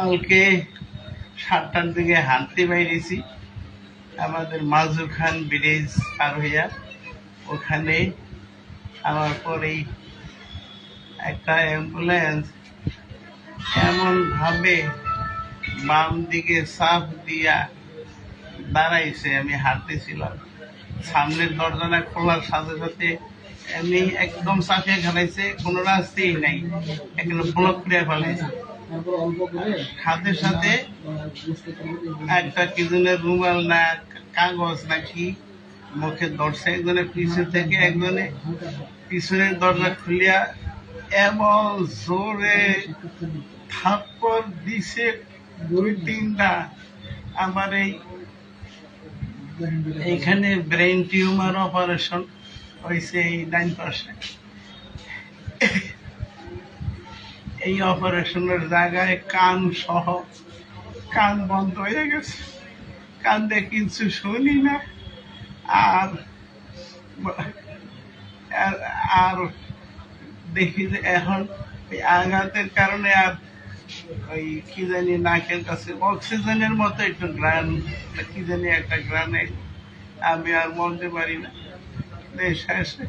কালকে সাতটার দিকে হাঁটতে বাইরেছি আমাদের মাজু খান ব্রিজ পার হইয়া ওখানে আমার পরেই একটা অ্যাম্বুলেন্স এমন ভাবে বাম দিকে সাফ দিয়া দাঁড়াইছে, আমি হাঁটতেছিলাম। সামনের দরজাটা খোলার সাথে সাথে এমনি একদম চাপিয়ে খেলাইছে কোনো রাস্তাই নাই। একদম ব্লক করে ফেলাইছে। খাদের সাথে একটা কি জনের রুমাল না কাগজ নাকি মুখে ধরছে একজনের পিছন থেকে একজনে। পিছনের দরজা খুলিয়া এমন জোরে থাপ্পড় দিছে দুই তিনটা। আমার এই এইখানে ব্রেন টিউমার অপারেশন হয়েছে এই ডাইন পাশে এই অপারেশনের জায়গায় কান সহ কান বন্ধ হয়ে গেছে। কান দিয়ে কিছু শুনি না। আর আর- দেখি যে এখন ওই আঘাতের কারণে আর ওই কি জানি নাকের কাছে অক্সিজেনের মতো একটু গ্রান, কি জানি একটা গ্রানে আমি আর বলতে পারি না। শেষে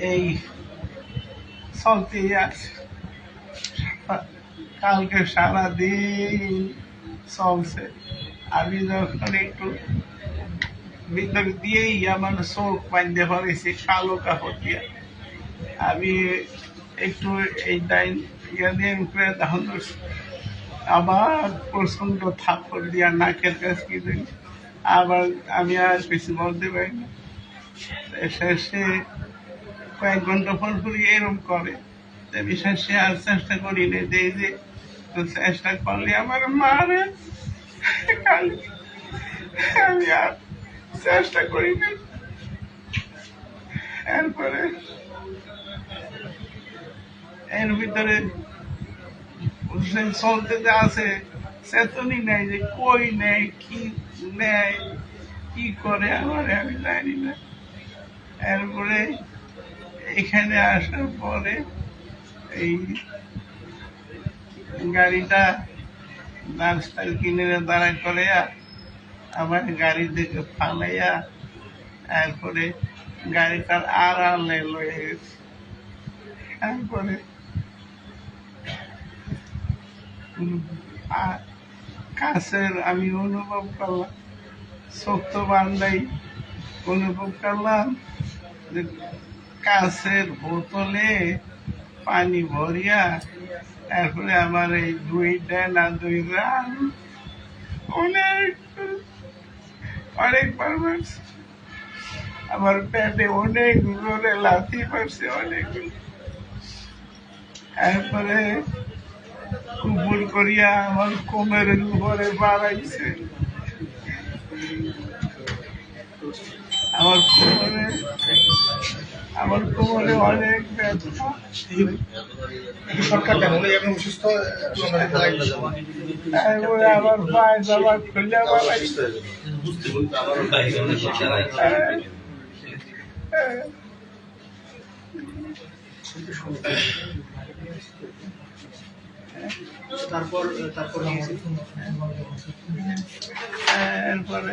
এই চলতেই আছে। কালকে সারাদিন চলছে। আমি যখন একটু ভিতর দিয়েই আমার চোখ বাঁধতে পারেছি কালো কাপড় দিয়ে আমি একটু এই ডাইন ইয়া দিয়ে উপরে তখন আবার প্রচণ্ড থাপ্পড় দিয়া নাকের কাছে কি আবার আমি আর কিছু বলতে পারি শেষে কয়েক ঘণ্টা পর পর এরকম করে। আমি আর চেষ্টা করি না যে। যে চেষ্টা করলে আমার মারে। আমি আর চেষ্টা করি না এরপরে এর ভিতরে চলতে যে আছে চেতনই নেই যে কই নেই, কি নেয় কি করে, আমার আমি জানি না। এরপরে এখানে আসার পরে এই গাড়িটা নার্সাল কিনে দাঁড়া করে আমার গাড়ি থেকে ফালাইয়া তারপরে গাড়িটার আর আড়ালে লয়ে গেছে। তারপরে কাছের আমি অনুভব করলাম শক্ত বান্ধাই অনুভব করলাম যে কাছের বোতলে পানি ভরিয়া তারপরে আমার এই দুইটা না দুই রান অনেক অনেক মারছে। আমার পেটে অনেক জোরে লাথি মারছে, অনেক। তারপরে কুপুর করিয়া আমার কোমরের উপরে বাড়াইছে। আমার কোমরে আমার কোমরে অনেক ব্যথা অসুস্থ আমরা আমার পায়ে জামা খুলে বাড়াইছে তারপর তারপর এরপরে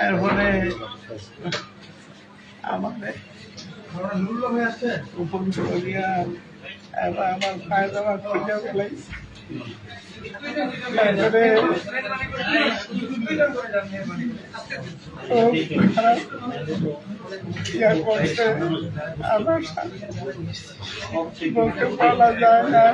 এরপরে আমাদের উপর এবার আমার পায়ে ফেলাইছে বলতে যায় না।